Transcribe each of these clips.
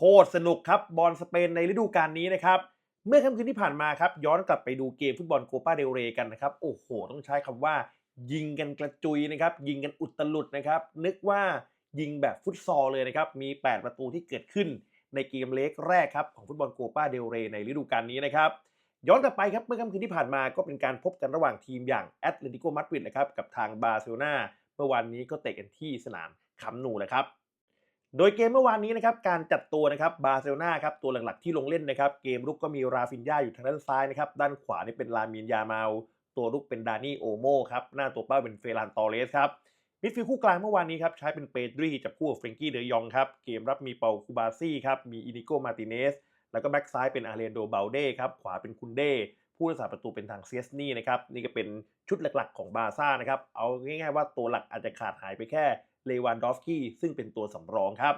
คตรสนุกครับบอลสเปนในฤดูกาลนี้นะครับ เมื่อค่ำคืนที่ผ่านมาครับ ย้อนกลับไปดูเกมฟุตบอลโคปาเดลเรกันนะครับ โอ้โห ต้องใช้คำว่า ยิงกันกระจุยนะครับ ยิงกันอุตลุดนะครับ นึกว่ายิงแบบฟุตซอลเลยนะครับ มี 8 ประตูที่เกิดขึ้นในเกมเล็กแรกครับของฟุตบอลโคปาเดลเรในฤดูกาลนี้นะครับย้อนกลับไปครับเมื่อค่ำคืนที่ผ่านมาก็เป็นการพบกันระหว่างทีมอย่างแอตเลติโกมาดริดนะครับกับทางบาร์เซโลนาเมื่อวานนี้ก็เตะกันที่สนามคัมนูนะครับ โดยเกมเมื่อวานนี้นะครับการจัดตัวนะครับบาร์เซโลนาครับตัวหลักๆที่ลงเล่นนะครับเกมรุกก็มีราฟินยาอยู่ทางด้านซ้ายนะครับด้านขวานี่เป็นลามินยามาลตัวรุกเป็นดานี่โอโมครับหน้าตัวเป้าเป็นเฟรานตอเรสครับมิดฟิลด์คู่กลางเมื่อวานนี้ครับใช้เป็นเปดรีจับคู่กับเฟรงกี้เดยองครับเกมรับมีเปาคูบาซี่ครับมีอินิโกมาติเนสแล้วก็แบ็กซ้ายเป็นอาเรนโดเบลเด้ครับขวาเป็นคุนเด้ผู้รักษาประตูเป็นทางเซียสนี่นะครับนี่ก็เป็นชุดหลักๆของบาร์ซ่านะครับเอาง่ายๆว่าตัวหลักอาจจะขาดหายไปแค่ เลวานดอฟสกี้ซึ่งเป็นตัวสำรองครับ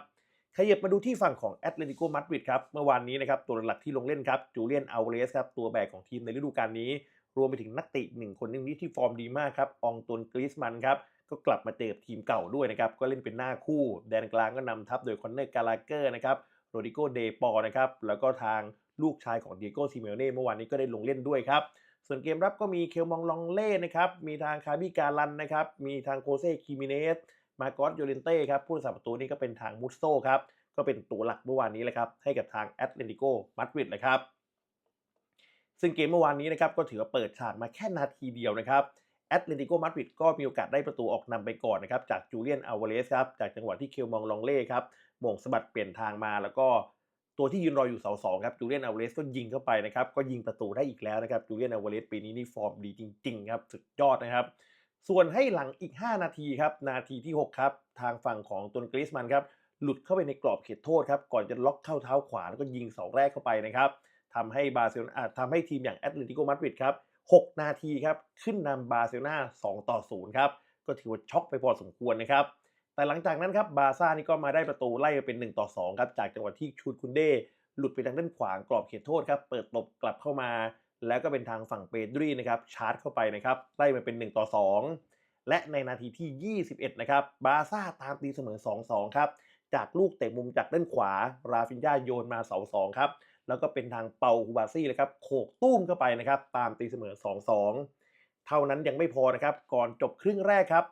ขยับมาดูที่ฝั่งของแอตเลติโกมาดริดครับเมื่อวานนี้นะครับตัวหลักที่ลงเล่นครับจูเลียนอัลเรสครับตัวแบกของทีมในฤดูกาลนี้ รวมไปถึงนักเตะหนึ่งคนหนึงที่ฟอร์มดีมากครับองตวนกริสมันครับก็กลับมาเจอกับทีมเก่าด้วยนะครับก็เล่นเป็นหน้าคู่ แดนกลางก็นำทัพโดยคอนเนอร์กาลาเกอร์นะครับโรดิโกเดปอนะครับแล้วก็ทางลูกชายของเดียโกซิเมโอเน่เมื่อวานนี้ก็ได้ลงเล่นด้วยครับส่วนเกมรับก็มีเคลมองลองเล่นะครับมีทางคาบิการันนะครับมีทางโคเซคิมิเนส มาโกอสโยเลนเต้ครับผู้รักษาประตูนี่ก็เป็นทางมุสโซครับก็เป็นตัวหลักเมื่อวานนี้แหละครับให้กับทางแอตเลติโกมาดริดเลยครับซึ่งเกมเมื่อวานนี้นะครับก็ถือว่าเปิดฉากมาแค่นาทีเดียวนะครับแอตเลติโกมาดริดก็มีโอกาสได้ประตูออกนำไปก่อนนะครับจากจูเลียนอัลวาเลสครับจากจังหวะที่เคลมองลองเล่ครับโมงสะบัดเปลี่ยนทางมาแล้วก็ตัวที่ยืนรออยู่เสาสองครับจูเลียนอัลเวสก็ยิงเข้าไปนะครับก็ยิงประตูได้อีกแล้วนะครับจูเลียนอัลเวสปีนี้นี่ฟอร์มดีจริงๆครับสุดยอดนะครับ ส่วนให้หลังอีก 5 นาทีครับนาทีที่ 6 ครับ ทางฝั่งของตุนกริสมันครับหลุดเข้าไปในกรอบเขตโทษครับก่อนจะล็อกเข้าเท้าขวาแล้วก็ยิงเสาแรกเข้าไปนะครับทำให้บาร์เซโลนาทำให้ทีมอย่างแอตเลติโกมาดริดครับ6นาทีครับขึ้นนำบาร์เซโลนา2ต่อ0ครับก็ถือว่าช็อกไปพอสมควรนะครับแต่หลังจากนั้นครับบาร์ซ่านี่ก็มาได้ประตูไล่มาเป็น 1 ต่อ 2 ครับ จากจังหวะที่ชูดคุนเด้หลุดไปทางด้านขวางกรอบเขตโทษครับ เปิดตบกลับเข้ามา แล้วก็เป็นทางฝั่งเปดรีนะครับชาร์จเข้าไปนะครับไล่มาเป็น 1 ต่อ 2 และในนาทีที่ 21 นะครับบาซ่าตามตีเสมอ 2-2 ครับ จากลูกเตะมุมจากด้านขวา ราฟินยาโยนมาเสา2ครับ แล้วก็เป็นทางเปาฮูบาซี่เลยครับโขกตุ้มเข้าไปนะครับ ตามตีเสมอ 2-2 เท่านั้นยังไม่พอนะครับ ก่อนจบครึ่งแรกครับ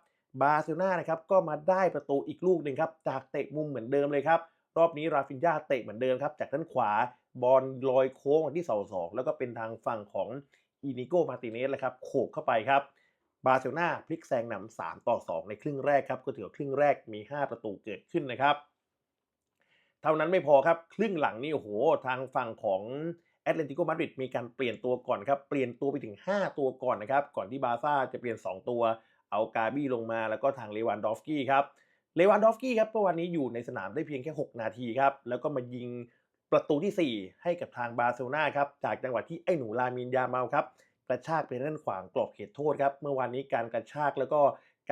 บาร์เซโลนานะครับก็มาได้ประตูอีกลูกหนึ่งครับจากเตะมุมเหมือนเดิมเลยครับรอบนี้ราฟินยาเตะเหมือนเดิมครับจากด้านขวา บอลลอยโค้งที่เสาสองแล้วก็เป็นทางฝั่งของอินิโกมาติเนสเลยครับโขกเข้าไปครับบาร์เซโลนาพลิกแซงนำ3ต่อ 2 ในครึ่งแรกครับก็ถือว่าครึ่งแรกมี 5 ประตูเกิดขึ้นนะครับ เท่านั้นไม่พอครับ ครึ่งหลังนี่โอ้โหทางฝั่งของแอตเลติโกมาดริดมีการเปลี่ยนตัวก่อนครับ เปลี่ยนตัวไปถึง 5 ตัวก่อนนะครับ ก่อนที่บาร์ซ่าจะเปลี่ยน 2 ตัว เอากาบี้ลงมาแล้วก็ทางเลวานดอฟสกี้ครับเลวานดอฟสกี้ครับเมื่อวานนี้อยู่ในสนามได้เพียงแค่ 6 นาทีครับแล้วก็มายิง ประตูที่ 4 ให้กับทางบาร์เซโลนาครับจากจังหวะที่ไอ้หนูลามินยาเมาครับกระชากไปด้านขวางกรอบเขตโทษครับเมื่อวานนี้การกระชากแล้วก็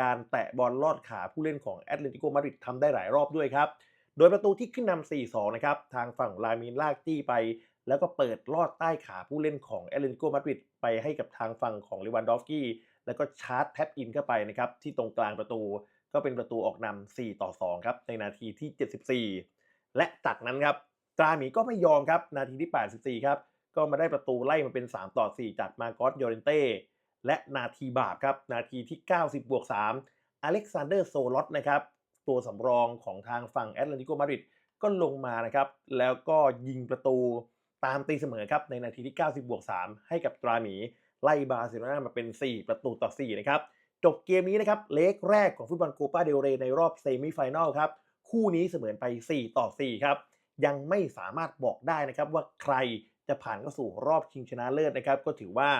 การแตะบอลลอดขาผู้เล่นของแอตเลติโกมาดริดทำได้หลายรอบด้วยครับโดยประตูที่ขึ้นนำ 4-2 นะครับทางฝั่งลามินลากจี้ไป แล้วก็เปิดลอดใต้ขาผู้เล่นของแอตเลติโกมาดริดไปให้กับทางฝั่งของเลวานดอฟกี้แล้วก็ชาร์จแท็บอินเข้าไปนะครับที่ตรงกลางประตูก็เป็นประตูออกนำ4ต่อ2ครับในนาทีที่ 74 และจากนั้นครับ ตราหมีก็ไม่ยอมครับ นาทีที่ 84 ครับ ก็มาได้ประตูไล่มาเป็น 3 ต่อ 4 จากมาโกอสโยเรนเต้ และนาทีบาปครับ นาทีที่ 90 บวก 3 อเล็กซานเดอร์โซลอตนะครับ ตัวสำรองของทางฝั่งแอตเลติโกมาดริดก็ลงมานะครับ แล้วก็ยิงประตูตามตีเสมอครับ ในนาทีที่ 90 บวก 3 ให้กับตราหมี ไล่บาร์เซโลนามาเป็น 4 ประตูต่อ 4 นะครับ จบเกมนี้นะครับ เลกแรกของฟุตบอลโคปาเดลเรในรอบเซมิไฟแนลครับ คู่นี้เสมอไป 4 ต่อ 4 ครับ ยังไม่สามารถบอกได้นะครับว่าใครจะผ่านเข้าสู่รอบชิงชนะเลิศนะครับ ก็ถือว่า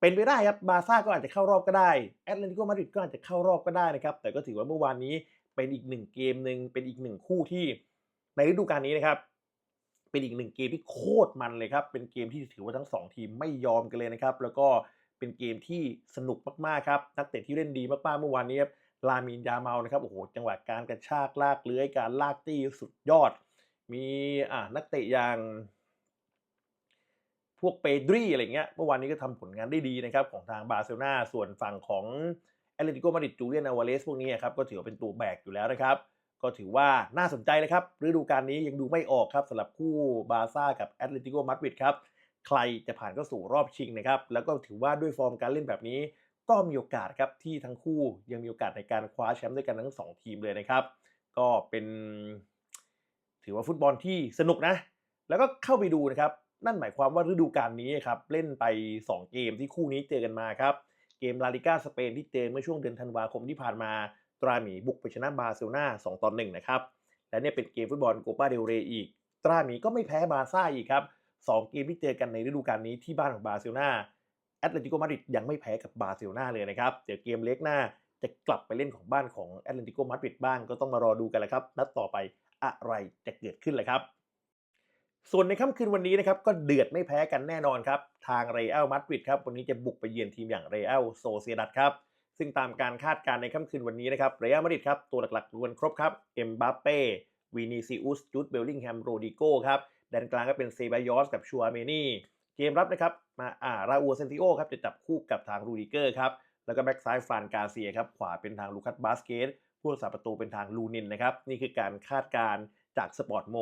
เป็นไปได้ครับบาร์ซ่าก็อาจจะเข้ารอบก็ได้แอตเลติโกมาดริดก็อาจจะเข้ารอบก็ได้นะครับ แต่ก็ถือว่าเมื่อวานนี้เป็นอีกหนึ่งเกมหนึ่งเป็นอีกหนึ่งคู่ที่ในฤดูกาลนี้นะครับ เป็นอีกหนึ่งเกมที่โคตรมันเลยครับ เป็นเกมที่ถือว่าทั้งสองทีมไม่ยอมกันเลยนะครับ แล้วก็เป็นเกมที่สนุกมากๆครับนักเตะที่เล่นดีมากๆเมื่อวานนี้ครับลามินยาเมานะครับโอ้โหจังหวะการกระชากลากเลื้อยการลากตี้สุดยอด มีอ่านักเตะอย่าง พวกเปดรีอะไรเงี้ยเมื่อวานนี้ก็ทำผลงานได้ดีนะครับ ของทางบาร์เซโลนาส่วนฝั่งของแอตเลติโกมาดริดจูเลียนอาวาเลสพวกนี้ครับก็ถือว่าเป็นตัวแบกอยู่แล้วนะครับ ก็ถือว่าน่าสนใจเลยครับฤดูกาลนี้ยังดูไม่ออกครับสำหรับคู่บาร์ซ่ากับแอตเลติโกมาดริดครับใครจะผ่านเข้าสู่รอบชิงนะครับแล้วก็ถือว่าด้วยฟอร์มการเล่นแบบนี้ ก็มีโอกาสครับที่ทั้งคู่ยังมีโอกาสในการคว้าแชมป์ด้วยกันทั้งสองทีมเลยนะครับ ก็เป็น ถือว่าฟุตบอลที่สนุกนะ แล้วก็เข้าไปดูนะครับ นั่นหมายความว่าฤดูกาลนี้ครับ เล่นไป 2 เกมที่คู่นี้เจอกันมาครับ เกมลาลิก้าสเปนที่เจอเมื่อช่วงเดือนธันวาคมที่ผ่านมาตราหมีบุกไปชนะบาร์เซโลนา2ต่อ1นะครับ และเนี่ยเป็นเกมฟุตบอลโกปาเดลเรย์อีก ตราหมีก็ไม่แพ้บาร์ซ่าอีกครับสองเกมที่เจอกันในฤดูกาลนี้ที่บ้านของบาร์เซโลนาแอตเลติโกมาดริดยังไม่แพ้กับบาร์เซโลนาเลยนะครับเดี๋ยวเกมเล็กหน้าจะกลับไปเล่นของบ้านของแอตเลติโกมาดริดบ้างก็ต้องมารอดูกันแหละครับ นัดต่อไป อะไรจะเกิดขึ้นเลยครับส่วนในค่ำคืนวันนี้นะครับก็เดือดไม่แพ้กันแน่นอนครับ ทางเรอัลมาดริดครับวันนี้จะบุกไปเยือนทีมอย่างเรอัลโซเซดัดครับซึ่งตามการคาดการณ์ในค่ำคืนวันนี้นะครับเรอัลมาดริดครับตัวหลักๆล้วนครบครับเอ็มบัปเป้วินิซิอุสจูดเบลลิงแฮมโรดิโก้ครับแดนกลางก็เป็นเซบายอสกับชัวเมนี่เกมรับนะครับมาอ่าราอูเซนติโอครับจะจับคู่กับทางรูดิเกอร์ครับแล้วก็แบ็กซ้ายฟานกาเซียครับขวาเป็นทางลูคัสบาสเกต ผู้รักษาประตูเป็นทางลูนินนะครับ นี่คือการคาดการณ์จากสปอร์ตโม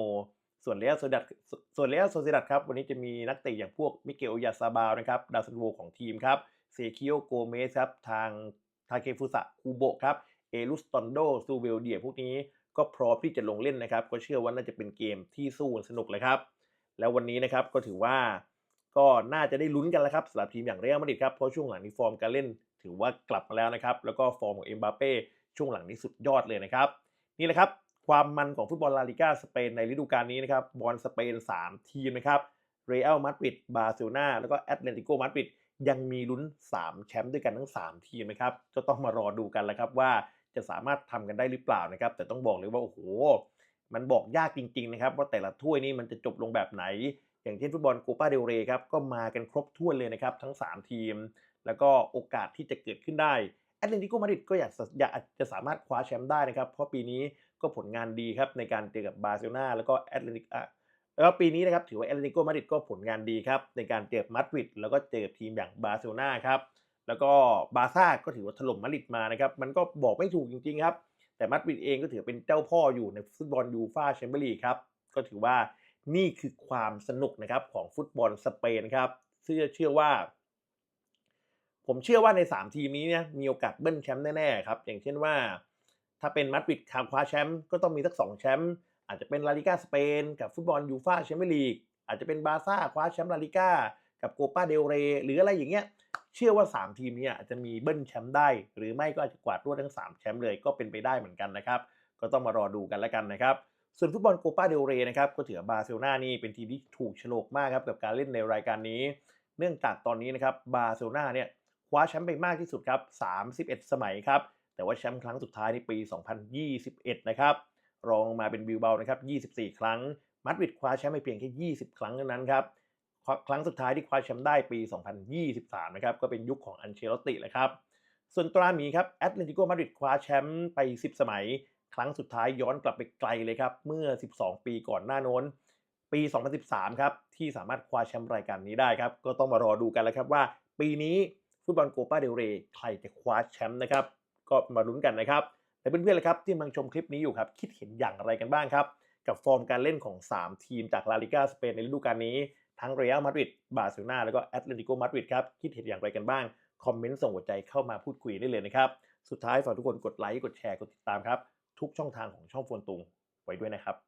ส่วนเรอัลโซเดดส่วนเรอัลโซเซดัดครับ วันนี้จะมีนักเตะอย่างพวกมิเกลยาซาบาวนะครับ ดาวซันโวของทีมครับเซคิโอโกเมสครับ ทางทาเคฟุสะคูโบครับ เอลุสตอนโดซูเวลเดียพวกนี้ก็พร้อมที่จะลงเล่นนะครับ ก็เชื่อว่าน่าจะเป็นเกมที่สู้สนุกเลยครับ แล้ววันนี้นะครับก็ถือว่าก็น่าจะได้ลุ้นกันแล้วครับสำหรับทีมอย่างเรอัลมาดริดครับ เพราะช่วงหลังนี้ฟอร์มการเล่นถือว่ากลับมาแล้วนะครับ แล้วก็ฟอร์มของเอ็มบาเป้ ช่วงหลังนี้สุดยอดเลยนะครับ นี่แหละครับความมันของฟุตบอลลาลิก้าสเปนในฤดูกาลนี้นะครับบอลสเปน 3 ทีมนะครับเรอัลมาดริดบาร์เซโลนาแล้วก็แอตเลติโกมาดริดยังมีลุ้น 3 แชมป์ด้วยกันทั้ง 3 ทีมนะครับก็ต้องมารอดูกันแล้วครับว่าจะสามารถทำกันได้หรือเปล่านะครับ แต่ต้องบอกเลยว่าโอ้โหมันบอกยากจริงๆนะครับว่าแต่ละถ้วยนี่มันจะจบลงแบบไหน อย่างเช่นฟุตบอลโกปาเดลเรครับก็มากันครบถ้วนเลยนะครับทั้ง 3 ทีม แล้วก็โอกาสที่จะเกิดขึ้นได้ แอตเลติโกมาดริดก็อยากอยากจะสามารถคว้าแชมป์ได้นะครับ เพราะปีนี้ก็ผลงานดีครับในการเจอกับบาร์เซโลนาแล้วก็แอตเลติกแล้วก็ปีนี้นะครับถือว่าแอตเลติโกมาดริดก็ผลงานดีครับในการเจอมาดริดแล้วก็เจอทีมอย่างบาร์เซโลนาครับแล้วก็บาร์ซ่าก็ถือว่าถล่มมาดริดมานะครับมันก็บอกไม่ถูกจริงๆครับแต่มาดริดเองก็ถือเป็นเจ้าพ่ออยู่ในฟุตบอลยูฟ่าแชมเปี้ยนลีกครับก็ถือว่านี่คือความสนุกนะครับของฟุตบอลสเปนครับซึ่งเชื่อว่า ผมเชื่อว่าใน 3 ทีมนี้เนี่ยมีโอกาสเบิ้ลแชมป์แน่ๆครับอย่างเช่นว่า ถ้าเป็นมาดริดคว้าแชมป์ก็ต้องมีสักสองแชมป์อาจจะเป็นลาลิก้าสเปนกับฟุตบอลยูฟ่าแชมเปี้ยนลีกอาจจะเป็นบาร์ซ่าคว้าแชมป์ลาลิก้ากับโกปาเดลเรหรืออะไรอย่างเงี้ยเชื่อว่า 3 ทีมนี้อาจจะมีเบิ้ลแชมป์ได้ หรือไม่ก็อาจจะกวาดรวดทั้ง 3 แชมป์เลยก็เป็นไปได้เหมือนกันนะครับ ก็ต้องมารอดูกันแล้วกันนะครับ ส่วนฟุตบอลโกปาเดลเรนะครับก็ถือบาร์เซโลนานี่เป็นทีมที่ถูกโฉลกมากครับกับการเล่นในรายการนี้ เนื่องจากตอนนี้นะครับบาร์เซโลนาเนี่ย คว้าแชมป์ไปมากที่สุดครับ31 สมัยครับ แต่ว่าแชมป์ครั้งสุดท้ายในปี 2021 นะครับ รองมาเป็นบิลเบานะครับ 24 ครั้งมาดริดคว้าแชมป์ไปเพียงแค่ 20 ครั้งเท่านั้นครับ ครั้งสุดท้ายที่คว้าแชมป์ได้ปี 2023 นะครับ ก็เป็นยุคของอันเชลติแหละครับ ส่วนตราหมีครับแอตเลติโกมาดริดคว้าแชมป์ไป 10 สมัย ครั้งสุดท้ายย้อนกลับไปไกลเลยครับ เมื่อ 12 ปีก่อนหน้าโน้นปี 2013 ครับ ที่สามารถคว้าแชมป์รายการนี้ได้ครับ ก็ต้องมารอดูกันแล้วครับว่า ปีนี้ ฟุตบอลโกปาเดลเรใครจะคว้าแชมป์นะครับ ก็มาลุ้นกันนะครับ แต่เพื่อนๆเลยครับที่กำลังชมคลิปนี้อยู่ครับ คิดเห็นอย่างไรกันบ้างครับ กับฟอร์มการเล่นของ 3 ทีมจากลาลิกาสเปนในฤดูกาลนี้ ทั้งเรอัลมาดริดบาร์เซโลนาแล้วก็แอตเลติโกมาดริดครับคิดเห็นอย่างไรกันบ้างคอมเมนต์ส่งหัวใจเข้ามาพูดคุยได้เลยนะครับสุดท้ายฝากทุกคนกดไลค์กดแชร์กดติดตามครับทุกช่องทางของช่องโฟนตุงไว้ด้วยนะครับ